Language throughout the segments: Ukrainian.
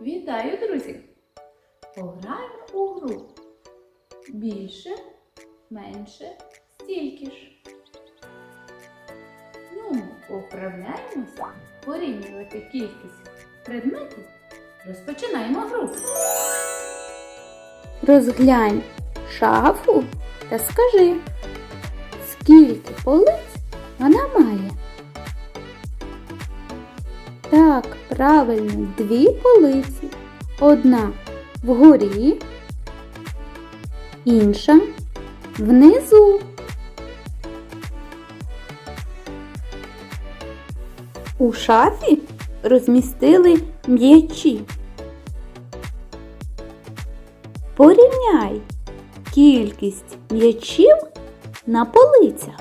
Вітаю, друзі! Пограємо у гру. Більше, менше, стільки ж. Ну, поправляємося, порівнювати кількість предметів. Розпочинаємо гру. Розглянь шафу та скажи, скільки полиць правильно, дві полиці. Одна вгорі, інша внизу. У шафі розмістили м'ячі. Порівняй кількість м'ячів на полицях.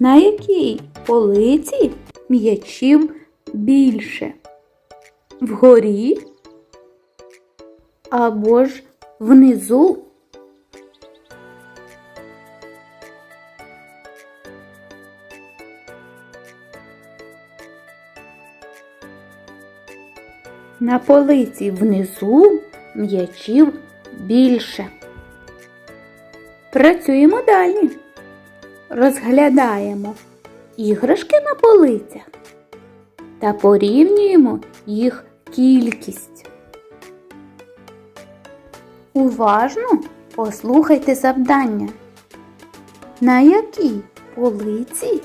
На якій полиці м'ячів більше? Вгорі або ж внизу? На полиці внизу м'ячів більше. Працюємо далі. Розглядаємо іграшки на полицях та порівнюємо їх кількість. Уважно послухайте завдання. На якій полиці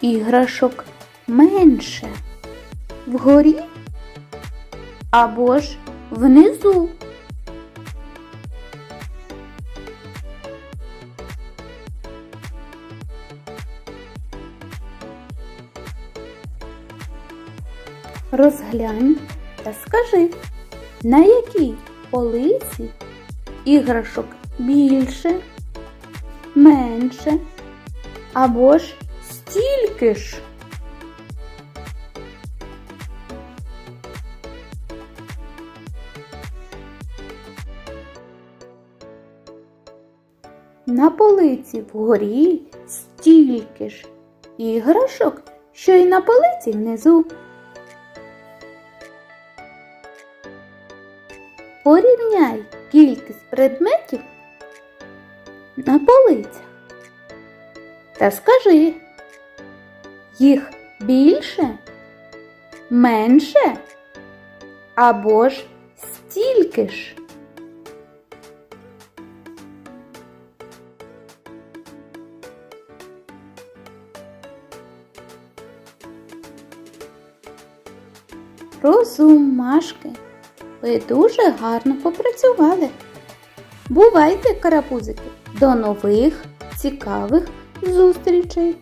іграшок менше? Вгорі або ж внизу. Розглянь та скажи, на якій полиці іграшок більше, менше або ж стільки ж. На полиці вгорі стільки ж іграшок, що й на полиці внизу. Порівняй кількість предметів на полицях. Та скажи, їх більше, менше або ж стільки ж. Розумашки, ви дуже гарно попрацювали. Бувайте, карапузики, до нових цікавих зустрічей!